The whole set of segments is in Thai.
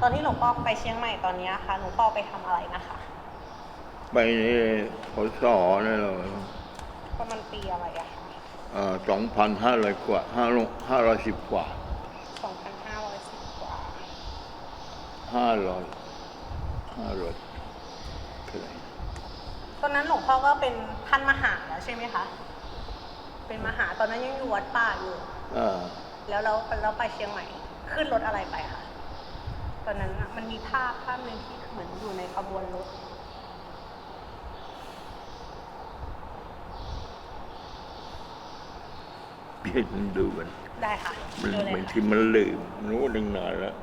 ตอนที่หลวงพ่อไปเชียงใหม่ตอนเนี้ยค่ะหลวงพ่อไปทำอะไรนะคะไปพศนี่เลยประมาณปีอะไรอะคะสองพันห้าร้อยกว่าห้าห้าร้อยสิบกว่า2,510กว่าห้าร้อยห้าร้อยเท่าไหร่ตอนนั้นหลวงพ่อก็เป็นท่านมหาแล้วใช่ไหมคะ เป็นมหาตอนนั้นยังอยู่วัดป่าอยู่อ่าแล้วเราเราไปเชียงใหม่ ขึ้นรถอะไรไปคะ ตอนนั้นน่ะมันมีภาพภาพหนึ่งที่เหมือนอยู่ในขบวนรถเพียนดูมันได้ค่ะมันดูเลยบางค่ะ ทีมันลืมรู้ตั้งนานแล้ว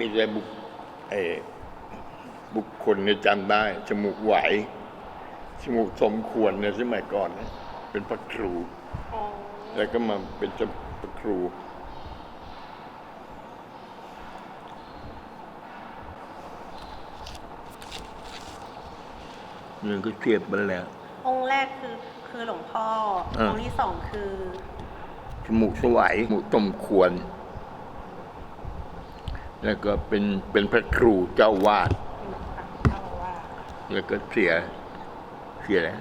มีแต่บุคเออบุคคลเนี่ยจำได้ จมูกไหว จมูกสมควรเนี่ยสมัยก่อนนะเป็นพระครูอ๋อแล้วก็มาเป็นจพระครูนี่ก็เทียบมันแล้ว องค์แรกคือคือหลวงพ่ออ่าองค์ที่สองคือจมูกสวายจมูกสมควร แล้วก็เป็นเป็นพระครูเจ้าวาดเจ้าอาว่าสแล้วก็เสียเสียแล้ว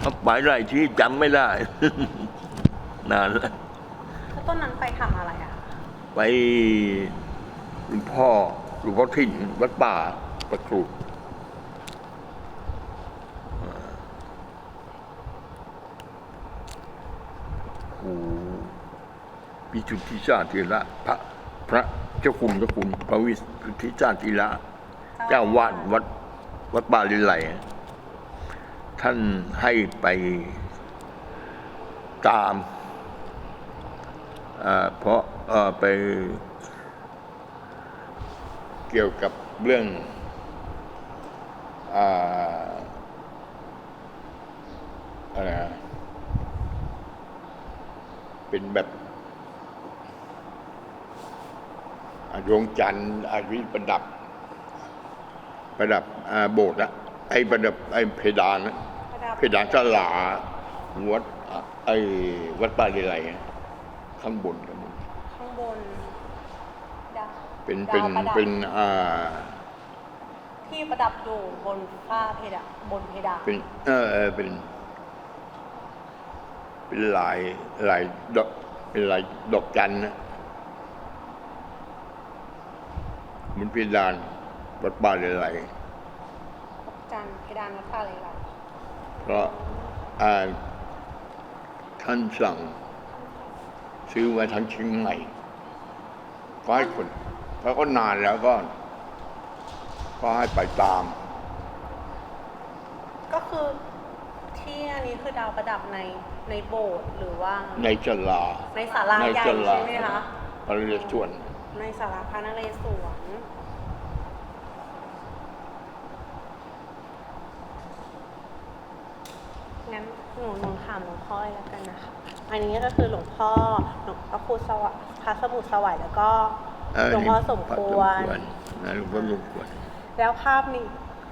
เอาไปหลายที่จำไม่ได้ นานแล้วแล้วต้นนั้นไปทำอะไรอะคะไปหลวงพ่อ หลวงพ่อถิ่นวัดป่าประครูโอ้พิจุทธิชาติละพระพระเจ้าคุณเจ้าคุณพระวิสุทธิชาติละ เจ้าวาดวัดวัดป่าลิไลท่านให้ไปตาม เพราะไป เกี่ยวกับเรื่องอ่าอะไรนะเป็นแบบอ่าดวงจันทร์อาวิประดับ ประดับอ่าโบสถ์อะไอ้ประดับไอ้เพดานอะประดับเพดานสลาวัดอะไอ้วัดป่าเลไลอะข้างบนข้างบนข้างบน ดาวเป็นดาวเป็นประดับ เป็นอ่าที่ประดับอยู่บนฝ้าเพดานบนเพดานเป็นเออเออเป็น เป็นลายลายดอกเป็นลายดอกจันทร์นะบนเพดานวัดป่าเลไลจันทร์เพดานวัดฝ้าอะไรล่ะเพราะอ่าท่านสั่ง ซื้อไว้ทั้งเชียงใหม่ก็ให้คน เพราะก็นานแล้วก็ ก็ให้ไปตาม ก็คือที่อันนี้คือดาวประดับในในโบสถ์หรือว่าในจลา ในศาลาในใหญ่จลาใช่ไหมคะพระนเรศวรในศาลาพระนเรศวรงั้นหนูหนูถามหลวงพ่อเลยแล้วกันนะคะ อันนี้ก็คือหลวงพ่อหลวงพระครูสวัสดิ์พระสมุทรสวัสดิ์แล้วก็เออ หลวงพ่อสมพระควรนะหลวงพ่อสมควร แล้วภาพนี้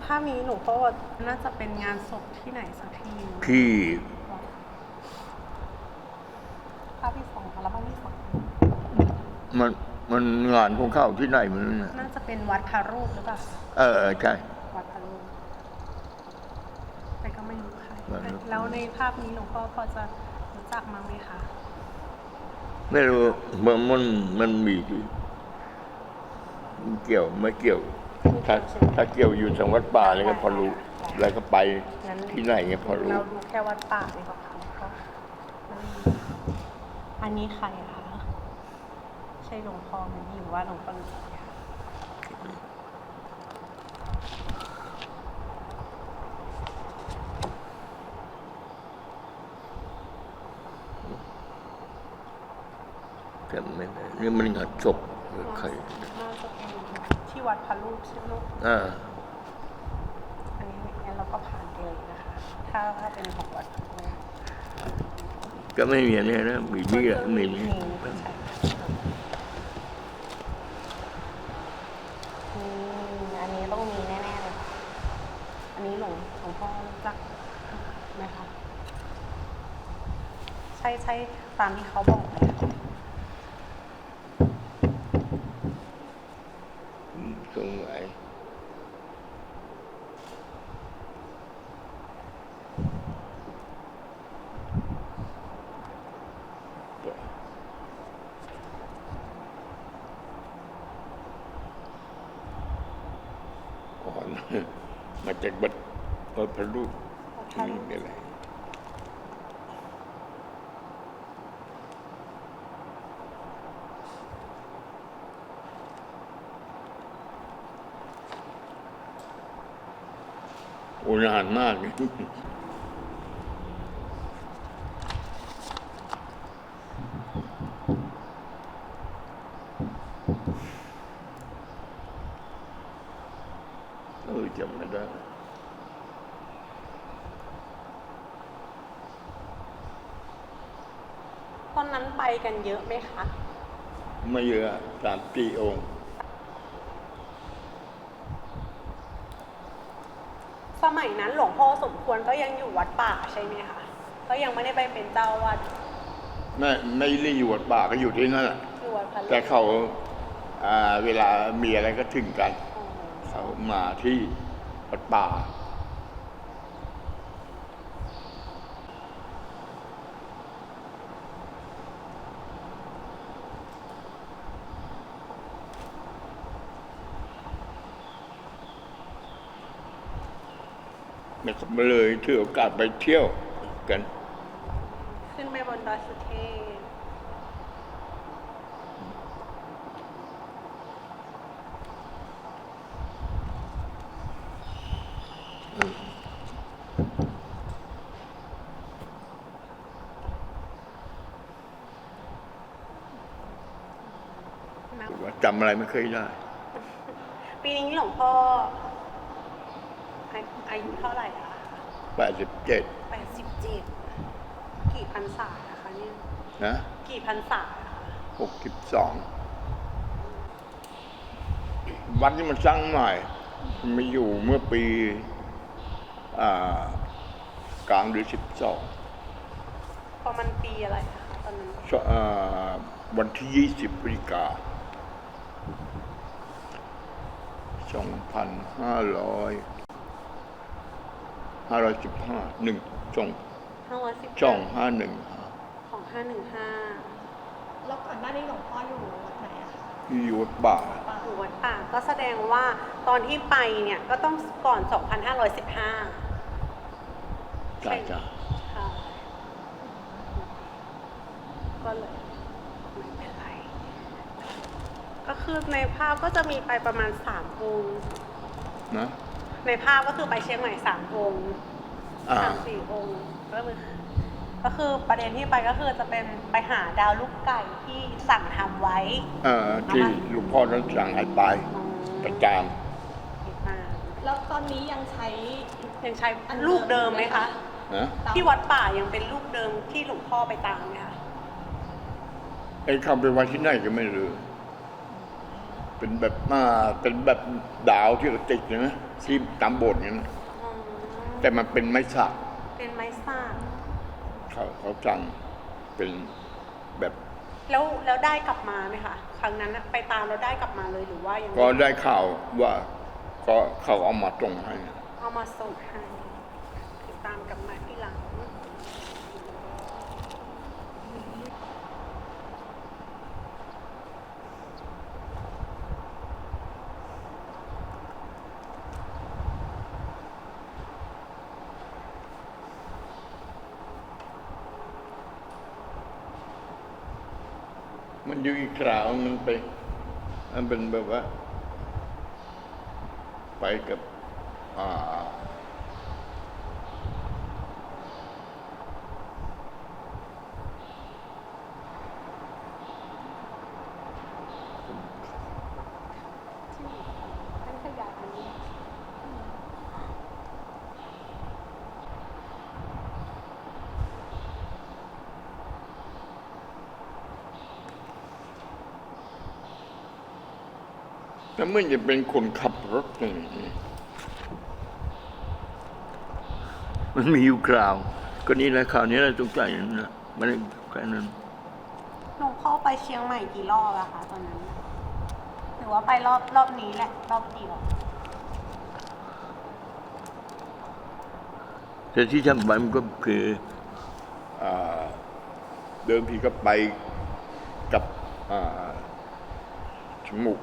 ภาพนี้หนูก็ว่าน่าจะเป็นงานศพที่ไหนสักที่หนึ่งที่ภาพที่สองอัลบั้มที่สองมันมันงานของเข้าที่ไหนมันน่ะน่าจะเป็นวัดพระรูปหรือเปล่าเออเออใช่วัดพระรูปแต่ก็ไม่รู้ค่ะวัดพระรูปแล้วในภาพนี้หลวงพ่อพอจะรู้จักมั้งไหมคะไม่รู้มันมันมันมีที่มัน เกี่ยวไม่เกี่ยว ถ้าถ้าเกี่ยวอยู่ทางวัดป่าแล้วก็พอรู้ แล้วก็ไปงั้นที่ไหนเงี้ยพอรู้ เราดูแค่วัดป่าดีกว่าค่ะหลวงพ่ออันนี้ใครอะคะใช่หลวงพ่อไหมหรือว่าหลวงพ่อรู้จักคะจำไม่ได้นี่มันงานศพหรือ ใครน่าที่วัดพระลูกใช่ไหมลูกอ่าอันนี้งั้นเราก็ผ่านไปเลยนะคะ ถ้าถ้าเป็นของวัดพระลูกก็ไม่มีเนี่ยนะมีนี่แหละมีมีนี่ใช่อืมอันนี้ต้องมีแน่ๆเลยค่ะอันนี้หลวงหลวงพ่อรู้จักไหมคะใช่ใช่ตามที่เขาบอกไหมคะ ตรงไหนก่อน มาจากบัดวัดพระลูก วัดพระลูก นี่อะไร โอ้นานมากเออจำไม่ได้ตอนนั้นไปกันเยอะไหมคะ ไม่เยอะสามสี่องค์ สมัยนั้นหลวงพ่อสมควรก็ยังอยู่วัดป่าใช่ไหมคะก็ยังไม่ได้ไปเป็นเจ้าวัดไม่ไม่ได้อยู่วัดป่าก็อยู่ที่นั่นแหละอยู่วัดพระลูกแต่เขาอ่าเวลามีอะไรก็ถึงกันอ๋อเขามาที่วัดป่า แล้วก็เลยถือโอกาสไปเที่ยวกัน ขึ้นไปบนดอยสุเทพนะว่าจำอะไรไม่เคยได้ ปีนี้หลวงพ่อ อาอายุเท่าไหร่คะแปดสิบเจ็ดแปดสิบเจ็ดกี่พรรษานะคะเนี่ยนะกี่พรรษาคะหกสิบสองวัดนี้มันสร้างใหม่มันมาอยู่เมื่อปีอ่ากลางเดือนสิบสองประมาณปีอะไรคะตอนนั้นวันที่ยี่สิบพฤศจิกาสองพันห้าร้อย ห้าร้อยสิบห้าหนึ่งสองห้าร้อยสิบช่องห้าหนึ่งของห้าหนึ่งห้าแล้วก่อนหน้านี้หลวงพ่ออยู่วัดไหนอะคะที่อยู่วัดป่าอยู่วัดป่าก็แสดงว่าตอนที่ไปเนี่ยก็ต้องก่อน 2515จ้าจ้าค่ะก็เลยไม่เป็นไร ก็คือในภาพก็จะมีไปประมาณสามองค์นะ ในภาพก็คือไปเชียงใหม่สามองค์อ่าสามสี่องค์ก็คือก็คือประเด็นที่ไปก็คือจะเป็นไปหาดาวลูกไก่ที่สั่งทำไว้เอ่อที่หลวงพ่อท่านสั่งให้ไปอืมประจานมาแล้วตอนนี้ยังใช้ ยังใช้ลูกเดิมไหมคะ นะที่วัดป่ายังเป็นลูกเดิมที่หลวงพ่อไปตามไหมคะ ไอ้คำไปไว้ที่ไหนก็ไม่รู้ เป็นแบบมาเป็นแบบดาวที่เราติดนะที่ตามโบสถ์นั้นอ๋อแต่มันเป็นไม้สักเป็นไม้สักเขาเขาสั่งเป็นแบบแล้วแล้วได้กลับมาไหมคะครั้งนั้นน่ะไปตามแล้วได้กลับมาเลยหรือว่ายังก็ได้ข่าวว่า ก็เขาเอามาตรงให้ เอามาส่งให้ติดตามกลับมาที่หลัง มันอยู่อีกคราวมันไปมันเป็นแบบว่า ไปกับ อ่า แล้วมันจะเป็นคนขับรถยังไงเนี่ยมันมีอยู่คราว ก็นี่แหละคราวนี้แหละตรงใจนั่นนะมันแค่นั้นหลวงพ่อไปเชียงใหม่กี่รอบอะคะตอนนั้นน่ะหรือว่าไปรอบรอบนี้แหละรอบเดียวแต่ที่ทำไปมันก็คืออ่าเดิมทีก็ไปกับอ่าจมูก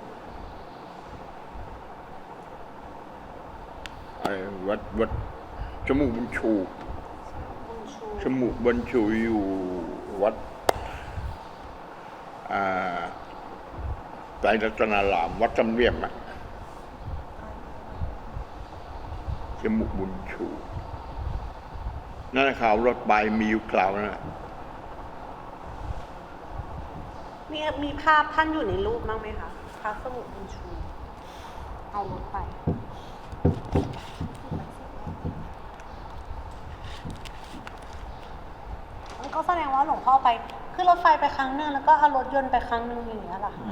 ไอ้วัดวัดจมูกบุญชูบุญชูจมูกบุญชูอยู่วัดอ่าไตรรัตนาราม วัดจำเรียมอะจมูกบุญชู นั่นนะข่าวรถไปมีอยู่คราวนั่นแหละมีมีภาพท่านอยู่ในรูปบ้างไหมคะพระสมุทรบุญชู เอารถไป มันก็แสดงว่าหลวง พ่อไปขึ้นรถไฟไปครั้งหนึ่งแล้วก็เอารถยนต์ไปครั้งหนึ่งอย่างเงี้ยเหรอคะ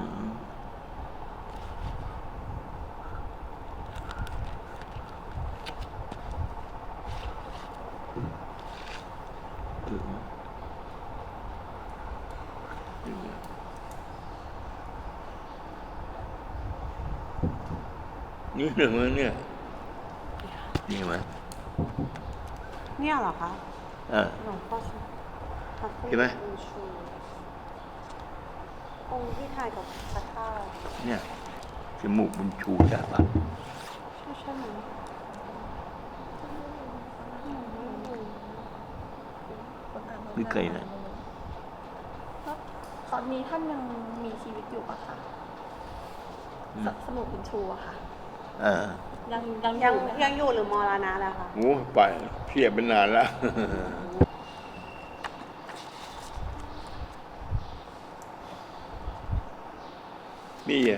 นี่หนึ่งแล้วเนี่ยนี่ไหมเนี่ยเหรอคะเออหลวงพ่อ พระสมุทรเห็นไหมบุญชูองค์ที่ถ่ายกับพระธาตุเนี่ยจมูกบุญชูใช่ปะใช่ใช่ไหมไม่เคยนะแล้วตอนนี้ท่านยังมีชีวิตอยู่ปะคะสสมุดคุณชูอะค่ะ เออยังยังอยังยู่ไหมยังอยู่หรือมรณะแล้วคะ โอ้ไปเพียบไปนาน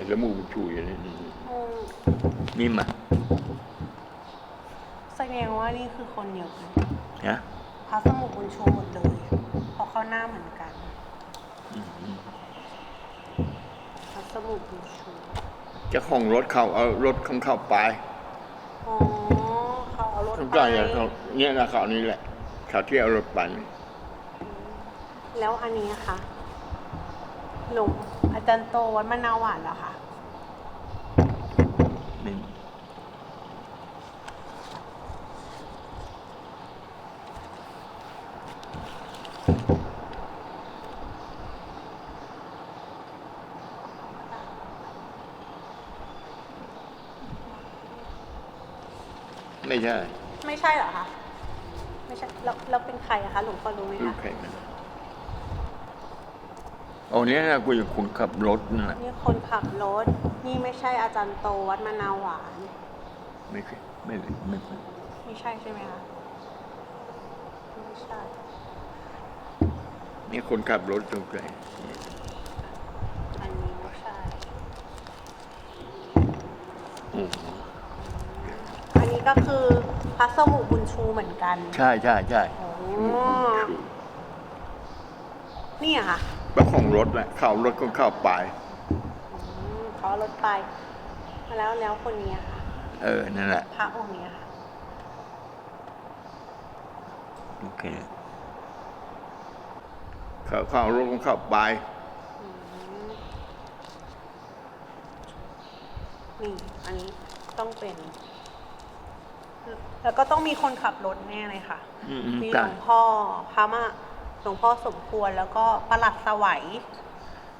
แล้วนี่ไงจมูกบุญชูอย่างนี้นี่อืมนี่มาแสดงว่านี่คือคนเดียวกันฮะพระสมุทรบุญชูหมดเลย เพราะเขาหน้าเหมือนกันพระสมุทรบุญชูเจะของรถเข้าเอารถของเข้าไปอ๋อเขาเอารถต้องไปการอย่างเขาเนี่ยนะเขานี่แหละเขาที่เอารถไปนี่แล้วอันนี้นะคะหลวงอา จารย์โตวัดมะนาวหวานเหรอคะนี่ไม่ใช่ ไม่ใช่เหรอคะ ไม่ใช่ แล้วแล้วเป็นใครอะคะ หลวงพ่อรู้ไหมลูกคะ ใครนะ โอ้เนี่ยนะกูจะคุณขับรถนั่นแหละนี่คนขับรถ นี่ไม่ใช่อาจารย์โตวัดมะนาวหวาน ไม่เคยไม่เลยไม่เคยไม่ใช่ใช่ไหมคะไม่ใช่ นี่คนขับรถตรงไหนอันนี้ไม่ใช่ อืมอันนี้ก็คือพระสมุบุญชูเหมือนกันใช่ใช่ใช่อ๋อนี่อะค่ะ เจ้าของรถแหละเข้ารถก็เข้าไปอืมเขาเอารถไป แล้วแล้วคนนี้อะค่ะ เออ นั่นแหละ พระองค์นี้อะค่ะ โอเคเขาเข้ารถก็เข้าไป อืมนี่อันนี้ต้องเป็น แล้วก็ต้องมีคนขับรถแน่เลยค่ะ อืมอืมมีหใช่ลวงพ่อพระมา หลวงพ่อสมควรแล้วก็ประหลัดสวัย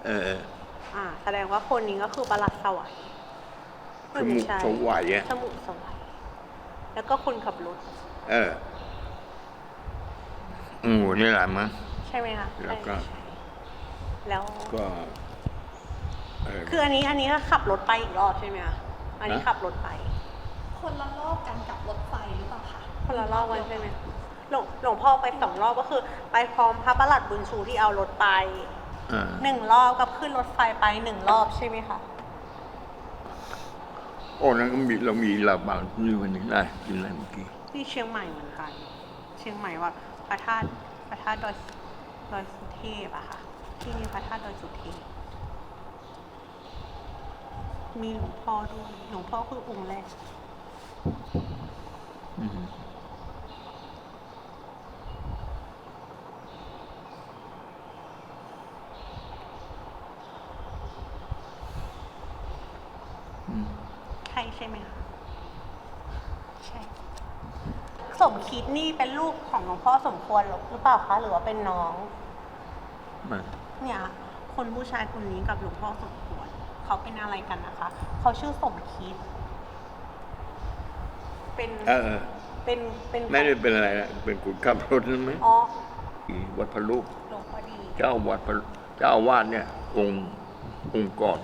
เอออ่า แสดงว่าคนนี้ก็คือประหลัดสวัยสมุกไใช่สวัยอะสมุกสวัยแล้วก็คนขับรถ เอออืมนี่แหละมั้งใช่ไหมคะแล้วก็ใช่แล้วก็เออคืออันนี้อันนี้ก็ขับรถไปอีกรอบใช่ไหมคะอันนี้ฮะขับรถไป คนละรอบกันกับรถไฟหรือเปล่าคะคนละรอบกันใช่ไหม หลวงหลวงพ่อไปสองรอบก็คือ ไปพร้อมพระประหลัดบุญชูที่เอารถไปอ่าหนึ่งรอบกับขึ้นรถไฟไปหนึ่งรอบใช่ไหมคะโอ้นั่นก็มีเรามีลาบางนี่วันนี้ได้กินอะไรเมื่อกี้ที่เชียงใหม่เหมือนกัน เชียงใหม่ว่าพระธาตุพระธาตุดอยดอยสุเทพอะค่ะ ที่นี่พระธาตุดอยสุเทพมีหลวงพ่อด้วยหลวงพ่อคือองค์แรก อืมอืม ใช่ใช่ไหมคะใช่ สมคิดนี่เป็นลูกของหลวงพ่อสม ควรหรือเปล่าคะ หรือว่าเป็นน้อง มาเนี่ย คนผู้ชายคนนี้กับหลวงพ่อสมควรเขาเป็นอะไรกันนะคะ เขาชื่อสมคิด เป็นเออเออเป็นเป็นไม่ได้เป็นอะไรนะเป็นกุฎขับรถนั่นไหมอ๋อที่วัดพระลูกหลวงพ่อดี เจ้าวัดพระเจ้าอาวาดเนี่ย องค์องค์ก่อน